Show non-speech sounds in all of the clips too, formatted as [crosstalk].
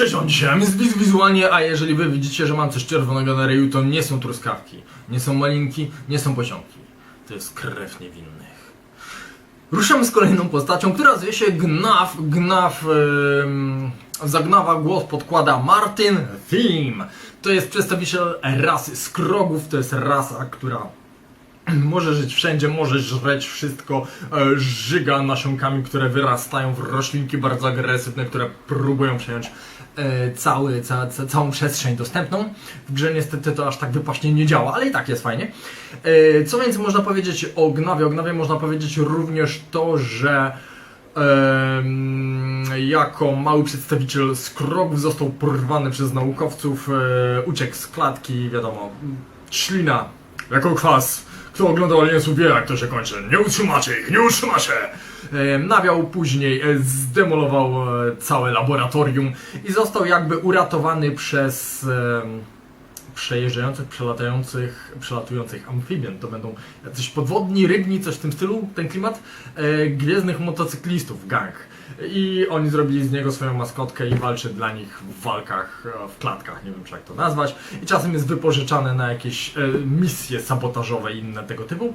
Cześć, on dzisiaj wiz wizualnie, a jeżeli wy widzicie, że mam coś czerwonego na ryju, to nie są truskawki, nie są malinki, nie są poziomki. To jest krew niewinnych. Ruszamy z kolejną postacią, która zwie się Gnaf. Gnaf ym, za Gnawa głos podkłada Martin Thiem. To jest przedstawiciel rasy Skrogów, to jest rasa, która [clears throat] może żyć wszędzie, może żreć wszystko, e, żyga nasionkami, które wyrastają w roślinki bardzo agresywne, które próbują przejąć e, cały, ca, ca, całą przestrzeń dostępną. W grze niestety to aż tak wypaśnie nie działa, ale i tak jest fajnie. E, co więcej można powiedzieć o Gnawie? O Gnawie można powiedzieć również to, że jako mały przedstawiciel skrogów został porwany przez naukowców, uciekł z klatki, wiadomo, ślina, jako kwas. Kto oglądał Aliensów wie jak to się kończy. Nie utrzymacie ich, nie utrzymacie! Nawiał później, e, zdemolował e, całe laboratorium i został jakby uratowany przez przejeżdżających, przelatających, przelatujących amfibian. To będą jacyś podwodni, rybni, coś w tym stylu, ten klimat. E, gwiezdnych motocyklistów, gang. I oni zrobili z niego swoją maskotkę i walczy dla nich w walkach, e, w klatkach, nie wiem czy jak to nazwać. I czasem jest wypożyczany na jakieś e, misje sabotażowe i inne tego typu.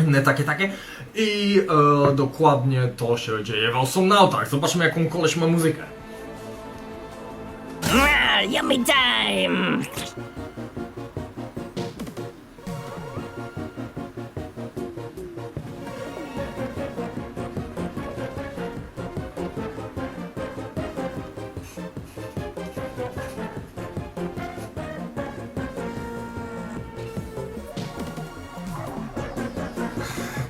Inne takie, takie. I e, dokładnie to się dzieje w Awesome Zobaczmy jaką koleś ma muzykę. Yummy time!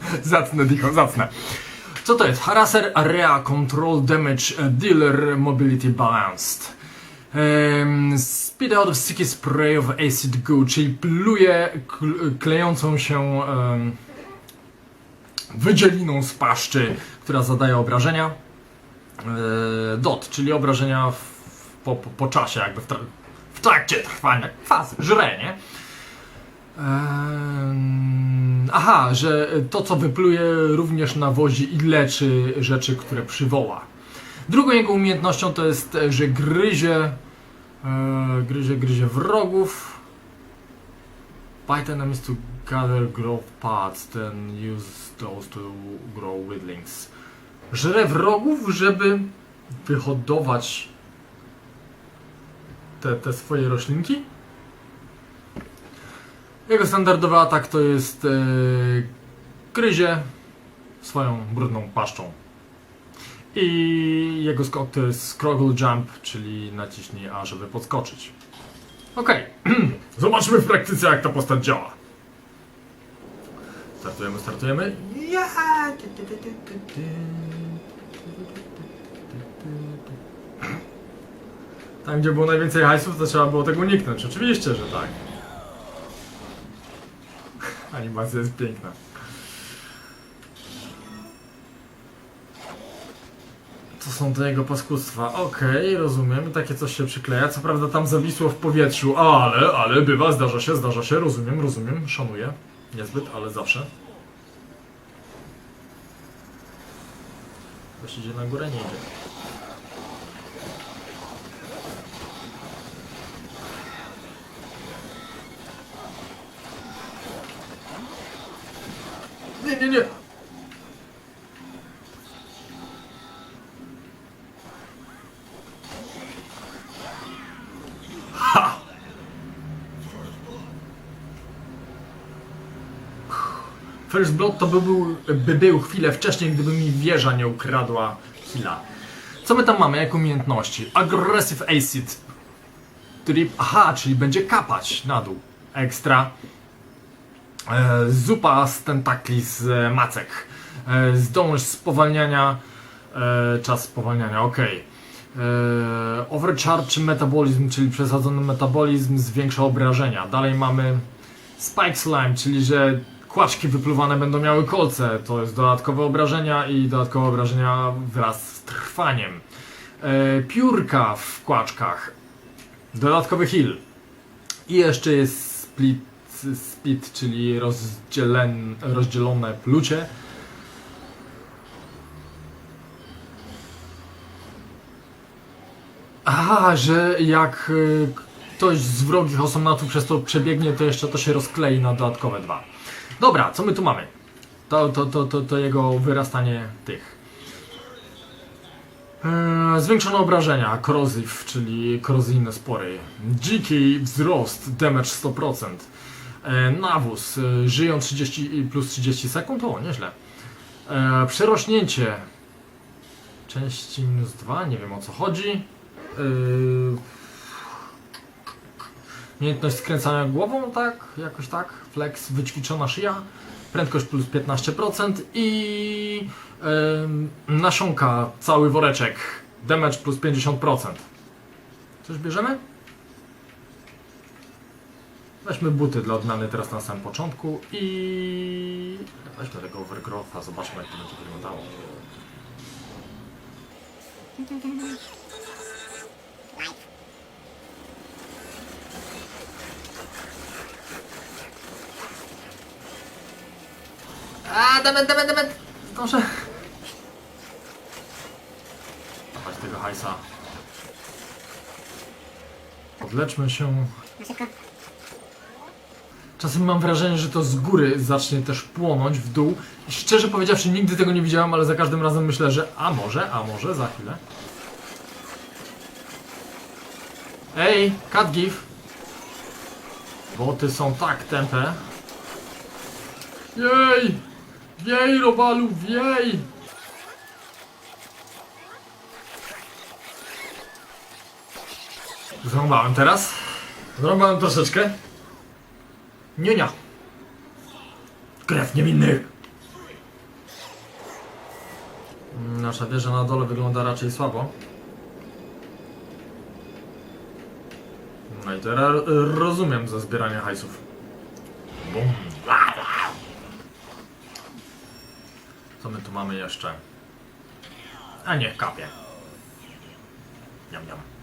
[laughs] Zacne, Dicho, zacne. Co to jest? Harasser Area Control Damage e, Dealer Mobility Balanced. Um, speed out of sticky spray of acid goo, czyli pluje kl- klejącą się em, wydzieliną z paszczy, która zadaje obrażenia. E, dot, czyli obrażenia w, po, po, po czasie, jakby w, tra- w trakcie trwania fazy, żre, nie? Aha, że to co wypluje również nawozi i leczy rzeczy, które przywoła. Drugą jego umiejętnością to jest, e, że gryzie, e, gryzie, gryzie wrogów. Bite enemies to gather growth parts, then use those to grow withlings. Żre wrogów, żeby wyhodować te, te swoje roślinki. Jego standardowy atak to jest e, gryzie swoją brudną paszczą. I jego skok to jest Scroggle Jump, czyli naciśnij A, żeby podskoczyć. Okej, [clears throat] zobaczmy w praktyce jak ta postać działa. Startujemy, startujemy. Ja! Tam gdzie było najwięcej hajsów, to trzeba było tego uniknąć. Oczywiście, że tak. Animacja jest piękna. To są te jego paskudstwa. Okej, rozumiem. Takie coś się przykleja. Co prawda tam zawisło w powietrzu, ale, ale bywa, zdarza się, zdarza się. Rozumiem, rozumiem, szanuję. Niezbyt, ale zawsze. Ktoś idzie na górę, nie idzie. Nie, nie. Ha! First Blood to by był, by był chwilę wcześniej, gdyby mi wieża nie ukradła. Co my tam mamy jak umiejętności? Aggressive Acid. Trip. Aha, czyli będzie kapać na dół. Ekstra. E, zupa z tentakli z e, macek. E, zdolność spowalniania. Czas spowalniania, ok. Overcharge metabolizm, czyli przesadzony metabolizm zwiększa obrażenia. Dalej mamy spike slime, czyli że kłaczki wypluwane będą miały kolce. To jest dodatkowe obrażenia i dodatkowe obrażenia wraz z trwaniem. Piórka w kłaczkach. Dodatkowy heal. I jeszcze jest split, split czyli rozdzielen, rozdzielone plucie. Aha, że jak y, ktoś z wrogich osobnatów przez to przebiegnie, to jeszcze to się rozklei na dodatkowe dwa. Dobra, co my tu mamy? To, to, to, to, to jego wyrastanie tych. Eee, zwiększone obrażenia, corrosive, czyli korozyjne spory. Dziki wzrost, damage 100%. Eee, nawóz, e, żyją 30 i plus 30 sekund, o nieźle. Eee, przerośnięcie, części minus 2, nie wiem o co chodzi. Umiejętność skręcania głową, tak? Jakoś tak. Flex, wyćwiczona szyja. Prędkość plus 15% i nasionka, cały woreczek. Damage plus 50%. Coś bierzemy? Weźmy buty dla odmiany teraz na samym początku i weźmy tego overgrowtha, zobaczmy jak to będzie wyglądało. A, demet, demet, demet! Zdążę. Dawać tego hajsa. Odleczmy się. Czasem mam wrażenie, że to z góry zacznie też płonąć w dół. Szczerze powiedziawszy, nigdy tego nie widziałem, ale za każdym razem myślę, że a może, a może, za chwilę. Ej, cat give. Boty są tak tępe. Jej! Wiej, Robalu, wiej! Zrąbałem teraz. Zrąbałem troszeczkę. Nienia. Krew niewinnych. Nasza wieża na dole wygląda raczej słabo. No i teraz y, rozumiem za zbieranie hajsów. Co my tu mamy jeszcze? A niech kapie. Niam, niam.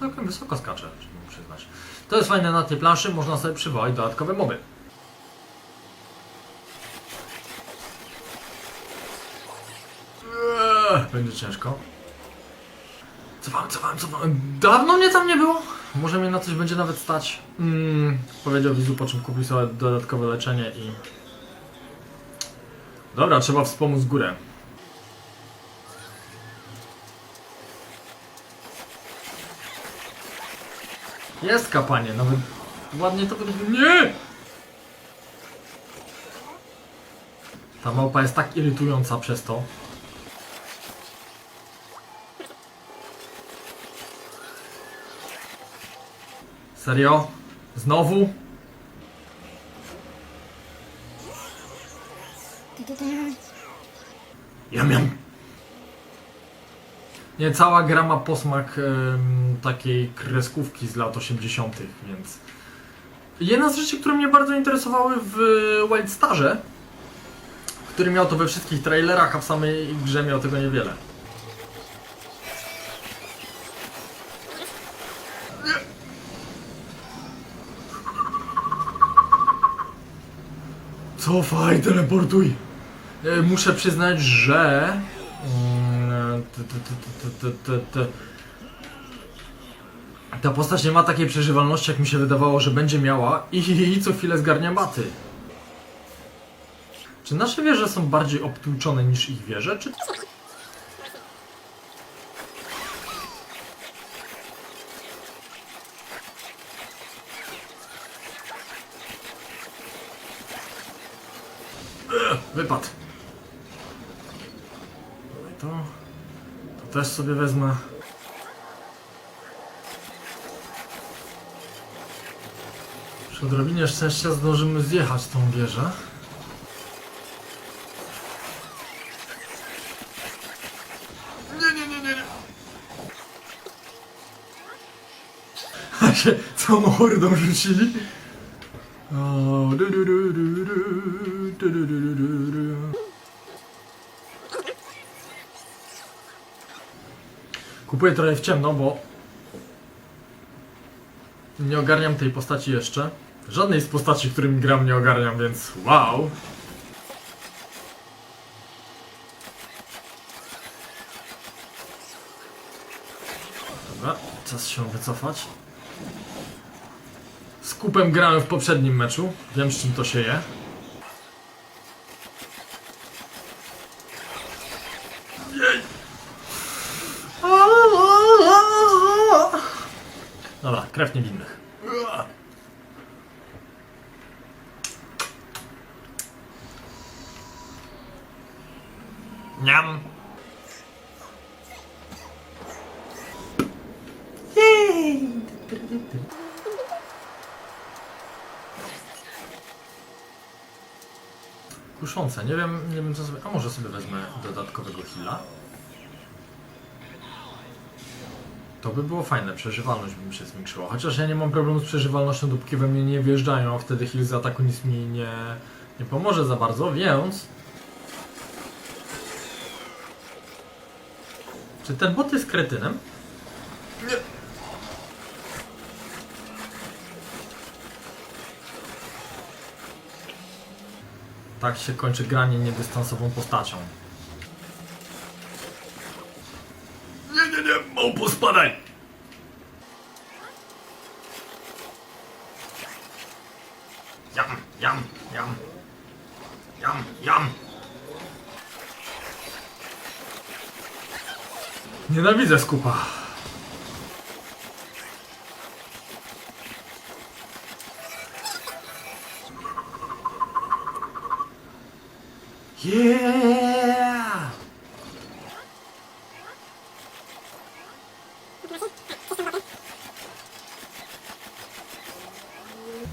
Całkiem wysoko skacze, trzeba mu przyznać. To jest fajne na tej planszy, można sobie przywołać dodatkowe moby. Eee, Będzie ciężko. Cofałem, cofałem, cofałem. Dawno mnie tam nie było. Może mnie na coś będzie nawet stać. Mm, powiedział Wizu, po czym kupił sobie dodatkowe leczenie i... Dobra, trzeba wspomóc górę. Jest kapanie, nawet ładnie to wygląda. Nie! Ta małpa jest tak irytująca przez to. Serio? Znowu? Ja miałem. Nie, cała gra ma posmak takiej kreskówki z lat 80., więc. Jedna z rzeczy, które mnie bardzo interesowały w Wild Starze, który miał to we wszystkich trailerach, a w samej grze miał tego niewiele. Cofaj, teleportuj! E, Muszę przyznać, że... Ta postać nie ma takiej przeżywalności, jak mi się wydawało, że będzie miała i, i co chwilę zgarnia maty. Czy nasze wieże są bardziej obtłuczone niż ich wieże, czy... Wypad. No i to... To też sobie wezmę. Przy odrobinie szczęścia zdążymy zjechać tą wieżę. Nie, nie, nie, nie, nie. [laughs] Się całą hordą rzucili. O, du, du, du, du, du, du, du, du. Kupuję trochę w ciemno, bo nie ogarniam tej postaci jeszcze. Żadnej z postaci, którym gram, nie ogarniam, więc wow! Dobra, czas się wycofać. Z kupem grałem w poprzednim meczu, wiem z czym to się je. Dobra, krew niewinnych. Niam. Kuszące, nie wiem, nie wiem co sobie... A może sobie wezmę dodatkowego heala? To by było fajne, przeżywalność by mi się zwiększyła. Chociaż ja nie mam problemu z przeżywalnością, dopóki we mnie nie wjeżdżają, a wtedy heal z ataku nic mi nie, nie pomoże za bardzo, więc... Czy ten bot jest kretynem? Nie. Tak się kończy granie niedystansową postacią. Nie, nie, nie, małpo spadaj! Jam, jam, jam. Jam, jam. Nienawidzę skupa. Yeah!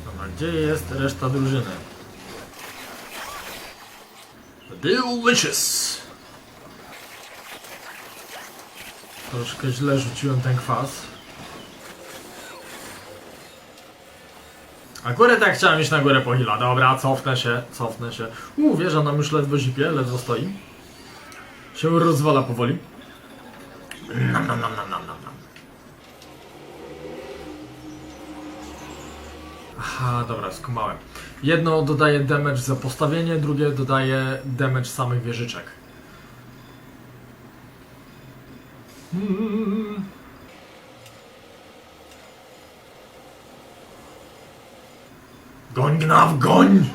Dobra, gdzie drużyny? Delicious! Troszkę źle rzuciłem ten kwas. A górę tak chciałem iść na górę po hila. Dobra, cofnę się, cofnę się. Uuu, wieża nam już ledwo zipie, ledwo stoi. Się rozwala powoli. Nam, nam, nam, nam, nam, nam, Aha, dobra, skumałem. Jedno dodaje damage za postawienie, drugie dodaje damage samych wieżyczek. Mm. Goń, gnaw, goń!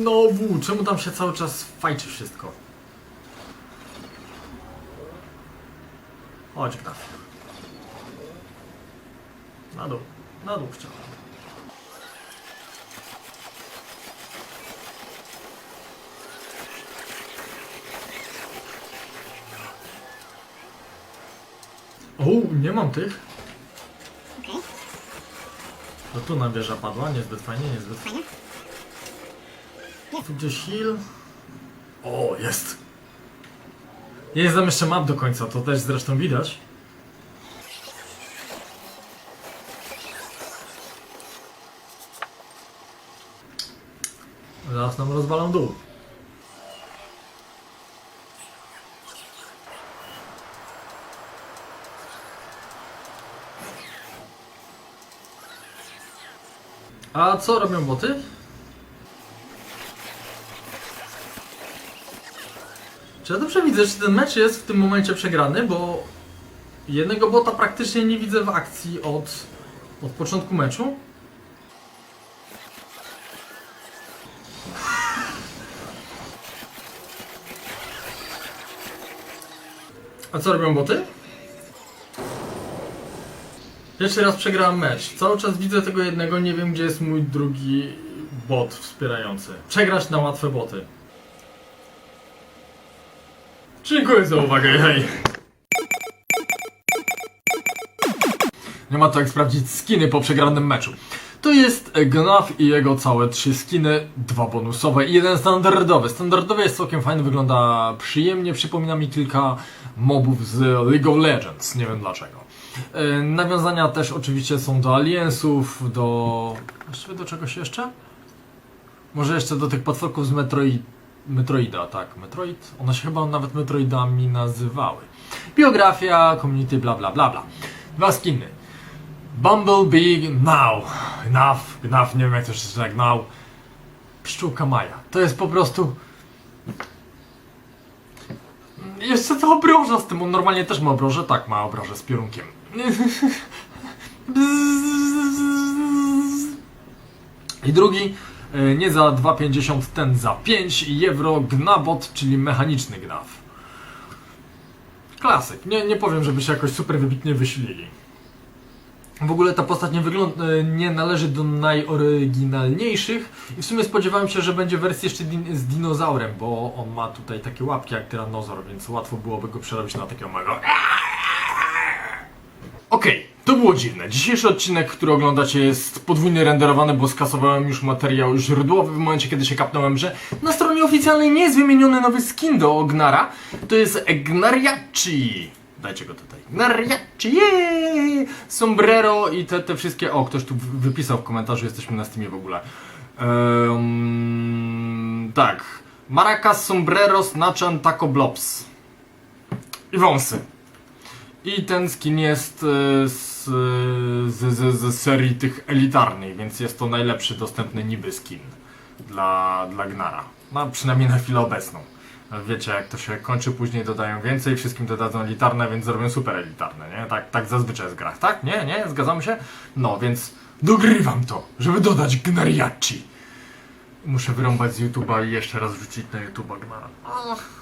Znowu! Czemu tam się cały czas fajczy wszystko? Chodź, gnaw. Na dół, na dół chciałem. O, nie mam tych. No tu nam wieża padła, niezbyt fajnie, niezbyt fajnie. Tu gdzieś heal. O, jest. Ja nie znam jeszcze map do końca, to też zresztą widać. Zaraz nam rozwalą dół. A co robią boty? Czy ja dobrze widzę, czy ten mecz jest w tym momencie przegrany, bo jednego bota praktycznie nie widzę w akcji od, od początku meczu. A co robią boty? Pierwszy raz przegrałem mecz. Cały czas widzę tego jednego, nie wiem gdzie jest mój drugi bot wspierający. Przegrać na łatwe boty. Dziękuję za uwagę, hej! Nie ma to jak sprawdzić skiny po przegranym meczu. To jest Gnaf i jego całe trzy skiny, dwa bonusowe i jeden standardowy. Standardowy jest całkiem fajny, wygląda przyjemnie, przypomina mi kilka mobów z League of Legends, nie wiem dlaczego. E, Nawiązania też oczywiście są do Aliensów, do... Właściwie do czegoś jeszcze? Może jeszcze do tych potworków z Metroid... Metroida, tak, Metroid. One się chyba nawet Metroidami nazywały. Biografia, community, bla bla bla bla. Dwa skiny. Bumblebee Now. Gnaf, gnaf, nie wiem jak to się czyta, Now. Pszczółka Maja. To jest po prostu... Jeszcze ta obroża z tym, on normalnie też ma obrożę? Tak, ma obrożę z piorunkiem. [laughs] I drugi, nie za 2,50, ten za 5 euro Gnabot, czyli mechaniczny Gnaf. Klasyk. Nie, nie powiem, żeby się jakoś super wybitnie wysilili. W ogóle ta postać nie, wygląda, nie należy do najoryginalniejszych i w sumie spodziewałem się, że będzie wersja jeszcze din z dinozaurem, bo on ma tutaj takie łapki jak tyranozaur, więc łatwo byłoby go przerobić na takiego mega... Okej, to było dziwne. Dzisiejszy odcinek, który oglądacie jest podwójnie renderowany, bo skasowałem już materiał źródłowy w momencie, kiedy się kapnąłem, że na stronie oficjalnej nie jest wymieniony nowy skin do Ognara. To jest Gnariachi. Dajcie go tutaj. Gnariachi! Yeee! Sombrero i te, te wszystkie... O, ktoś tu wypisał w komentarzu, jesteśmy na Steamie w ogóle. Tak. Maracas, sombreros, nachan, taco blobs. I wąsy. I ten skin jest e, z, z, z, z serii tych elitarnych, więc jest to najlepszy dostępny niby skin dla, dla Gnara. No przynajmniej na chwilę obecną. Wiecie jak to się kończy, później dodają więcej, wszystkim dodadzą elitarne, więc zrobią super elitarne, nie? Tak, tak zazwyczaj jest w grach, tak? Nie? Nie? Zgadzamy się? No, więc dogrywam to, żeby dodać Gnariachi. Muszę wyrąbać z YouTube'a i jeszcze raz wrzucić na YouTube'a Gnara. Ach.